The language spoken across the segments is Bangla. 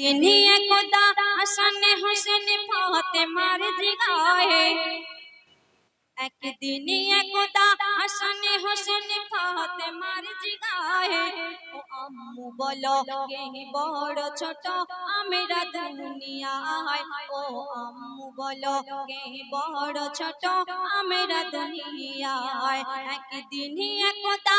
একদিন একদা হাসান হোসেন ফাতেমার জিগায়ে একদিন একদা হাসান হোসেন ফাতেমার জিগায়ে ও আম্মু বলো, কে বড় ছোট? আমরা দুনিয়ায়। ও আম্মু বলো, কে বড় ছোট? আমরা দুনিয়ায়। একদিন একদা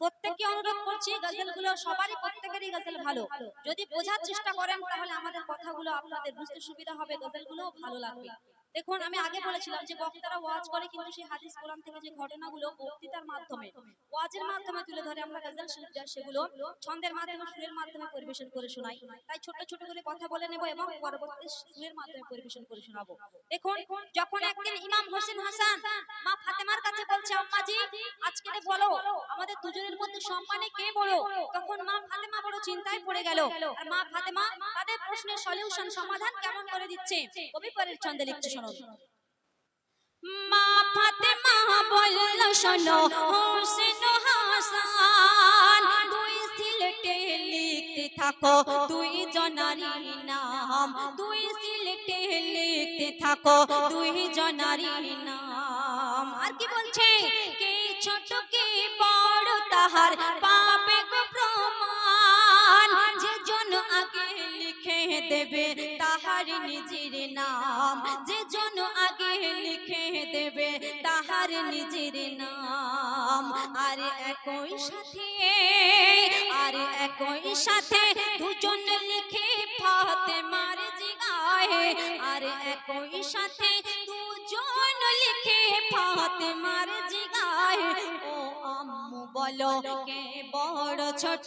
প্রত্যেককে অনুরোধ করছি গজলগুলো সবারই প্রত্যেকেরই গজল ভালো। যদি বোঝার চেষ্টা করেন তাহলে আমাদের কথাগুলো আপনাদের বুঝতে সুবিধা হবে গজলগুলো ভালো লাগবে। দেখুন আমি আগে বলেছিলাম যে বক্তারা ওয়াজ করে কিন্তু সেই হাদিস কোরআন থেকে যে ঘটনাগুলো বক্তৃতার মাধ্যমে ওয়াজের মাধ্যমে তুলে ধরে আমরা গজল শরীফ সেগুলো ছন্দের মাধ্যমে সুরের মাধ্যমে পরিবেশন করে শোনাই। তাই ছোট ছোট করে কথা বলে নেব এবং পরবর্তী সুরের মাধ্যমে পরিবেশন করে শোনাবো। দেখুন যখন একদিন ইমাম হোসেন হাসান মা ফাতেমার কাছে বলছে আম্মাজি আজকে বলো আমাদের দুজনের মধ্যে সম্মানে কে বড় তখন মা ফাতেমা বড় চিন্তায় পড়ে গেল। আর মা ফাতেমা তাদের প্রশ্নের সলিউশন সমাধান কেমন করে দিচ্ছে কবি পরের ছন্দে লিখতে শোনো। মা ফাতেমা বলল, শোনো, হোসেন হাসান, দুই সিলেটে লিখতে থাকো, দুই জনারি নাম। দুই সিলেটে লিখতে থাকো, দুই জনারি নাম। আর কি বলছে? কে ছোট, কে বড়, তাহার দেবে তাহার নিজের নাম। যে জন আগে লিখে দেবে তাহার নিজের নাম। আর একই সাথে, আর একই সাথে দুজন লিখে ফাতেমার জিগায়ে। আর একই সাথে দুজন লিখে আম্মু বলো কে বড় ছোট?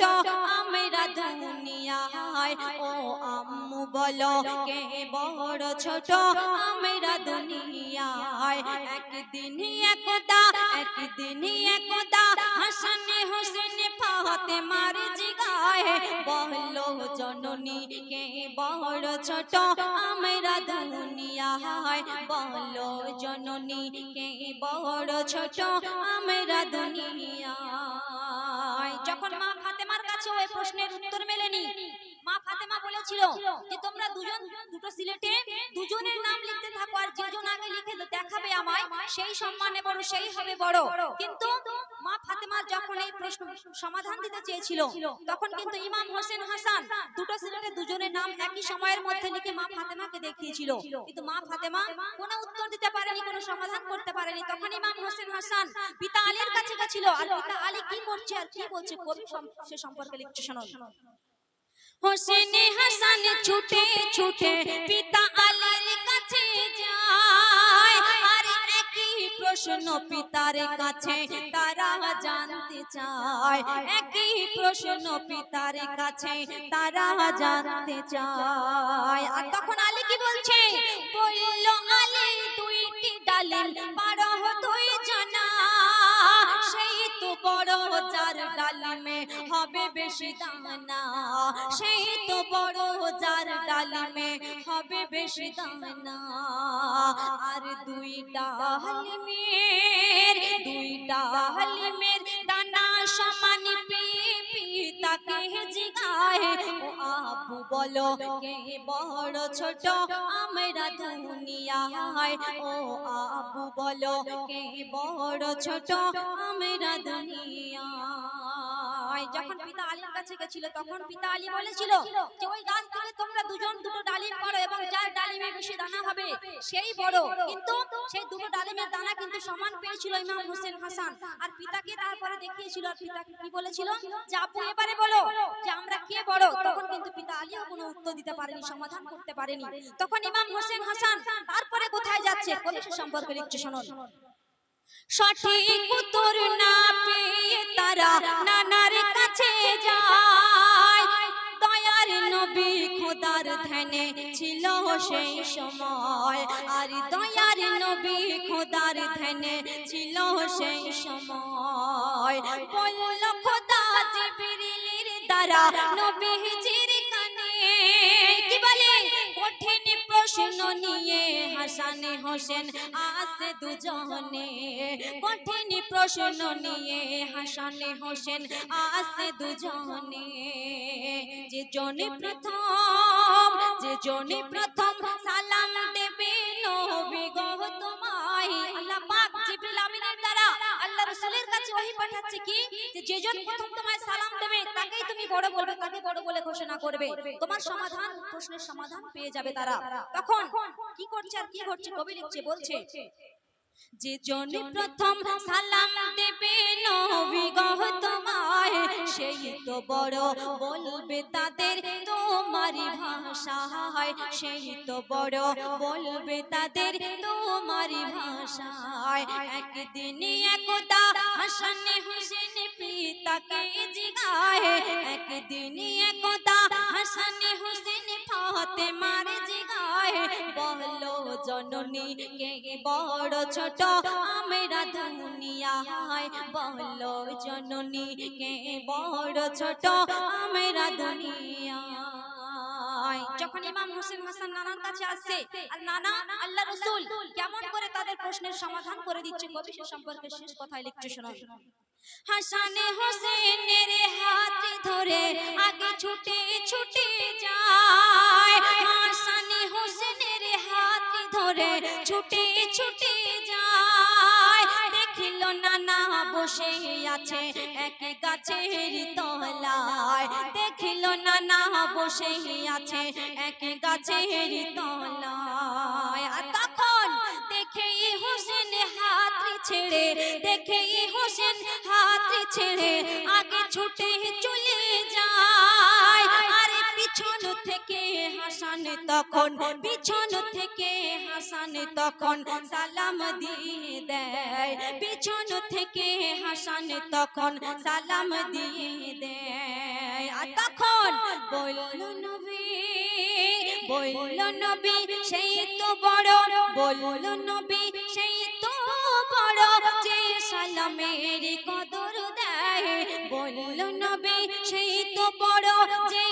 আমরা দুনিয়ায়। ও আম্মু বলো কে বড় ছোট? আমরা দুনিয়ায়। একদিন একদা একদিন একদা হাসান হোসেন ফাতে ফাতেমার জিগায়ে। বলো জননী কে বড় ছোট? আমরা দুনিয়ায়। বলো জননী কে বড় ছোট? আমরা দুনিয়ায়। যখন মা ফাতেমার কাছে ওই প্রশ্নের উত্তর মেলেনি মা ফাতেমা বলেছিল যে তোমরা দুজন, দুটো সিলেটে দুজনের নাম লিখতে থাকো আর যেজন আগে লিখে দেখাবে আমায়, সেই সম্মানে বড়, সেই হবে বড়। কিন্তু মা ফাতেমা যখন এই প্রশ্ন সমাধান দিতে চেয়েছিল, তখন কিন্তু ইমাম হোসেন হাসান দুটো সিলেটে দুজনের নাম একই সময়ের মধ্যে লিখে মা ফাতেমাকে দেখিয়েছিল। কিন্তু মা ফাতেমা কোনো উত্তর দিতে পারেনি, কোনো সমাধান করতে পারেনি। তখন ইমাম হোসেন হাসান পিতা আলীর কাছে গেছিল, আর পিতা আলী কি করছে আর কি বলছে, কবি সে সম্পর্কে লিখছে শোনো হোসেন হাসান ছুটে ছুটে পিতা আলীর কাছে যায়। আর একই প্রশ্ন পিতার কাছে তারা জানতে চায়। একই প্রশ্ন পিতার কাছে তারা জানতে চায়। আর তখন আলী কি বলছে? বলল, আলী দুইটি ডালিম ডালিমে হবে বেশি দানা। সেই তো বড় যার ডালিমে হবে বেশি দানা। আর দুইটা হালিমের দুইটা হালিমের দানা সমান পিতাকে জিগায় ও আবু বলো কে বড় ছোট আমরা দুনিয়ায়? ও আবু বলো কে বড় ছোট আমরা দুনিয়ায়? যখন পিতা আলীর কাছে গেছিল তখন পিতা আলী বলেছিল যে ওই গাছ থেকে তোমরা দুজন দুটো ডালিম পারো এবং যার ডালিমে বেশি দানা হবে সেই বড়। কিন্তু সেই দুটো ডালিমের দানা কিন্তু সমান পেয়েছিল ইমাম হোসেন হাসান। আর পিতাকে তারপরে দেখিয়েছিল আর পিতা কি বলেছিল? যে আপু এবারে বলো যে আমরা কে বড়? তখন কিন্তু পিতা আলীও কোনো উত্তর দিতে পারেনি সমাধান করতে পারেনি। তখন ইমাম হোসেন হাসান তারপরে কোথায় যাচ্ছে? সম্পর্কে লিখছে শুনুন সঠিক উত্তর না পেয়ে তারা কাছে যায়। দয়ার নবী খোদার ধ্যানে ছিল সেই সময়। আর দয়ার নবী খোদার ধ্যানে ছিল সেই সময়। বলল, খোদা জিবরিলের দ্বারা নবীজির কানে কি বলে? কঠিন প্রশ্ন নিয়ে হাসান হোসেন আসে দুজনে। কঠিন প্রশ্ন নিয়ে হাসান হোসেন আসে দুজনে। যে জনে প্রথম যে জনে প্রথম সালাম দেবে নবী গো তোমায়। আল্লাহ পাক জিবরিল আমিনের দ্বারা আল্লাহ রাসূলের কাছে ওহী পাঠাচ্ছে কি? যে যে জন প্রথম তোমায় সালাম দেবে তাকেই তুমি বড় বলবে তাকে বড় বলে ঘোষণা করবে। তোমার সমাধান প্রশ্নের সমাধান পেয়ে যাবে তারা। তখন কি করছে আর কি ঘটছে? কবি লিখছে বলছে যে জনে প্রথম বড় ভাষায় সেই তো বড় বলবে তাদের তোমারই ভাষায় একদিন একদা হাসান হোসেন পিতাকে জিগায়, একদিন একদা হাসান হোসেন ফাতেমার জিগায়। বলো জননী, কে বড় ছোট, আমরা দুনিয়ায় বলো জননী, কে বড় ছোট, আমরা দুনিয়ায় যখন ইমাম হোসেন হাসান নানার কাছে আর নানা, আল্লাহ রসুল কেমন করে তাদের প্রশ্নের সমাধান করে দিচ্ছে কবি সে সম্পর্কে শেষ কথায় লিখছে হাসানে হাত ধরে আগে ছুটে ছুটে যায়। হাসানে হাত ধরে ছুটে ছুটে যায় দেখিল নানা বসে আছে এক গাছের তলায়। দেখিল নানা বসে আছে এক গাছের তলায়। তখন দেখেই হোসেন হাত ছেড়ে দেখেই হোসেন হাত ছেড়ে আগে ছুটে চলে যায়। পিছন থেকে হাসান তখন, পিছন থেকে হাসান তখন সালাম দিয়ে দেয়। পিছন থেকে হাসান তখন সালাম দিয়ে দেয়। আর তখন বলল নবী বলল নবী সেই তো বড়। বলল নবী সেই তো বড়। যে সালামের কদর দেয়। বলল নবী সেই তো বড়। যে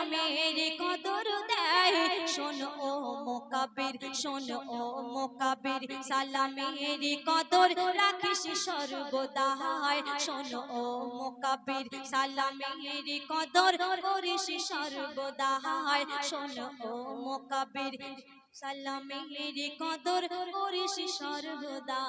সালামের কদর দেয়। শোনো ও মোকাবির, শোনো ও মোকাবির, সালামের কদর রাখিস সর্বদায় শোনো ও মোকাবির, সালামের কদর করিস সর্বদায় শোনো ও মোকাবির, সালামের কদর করিস সর্বদা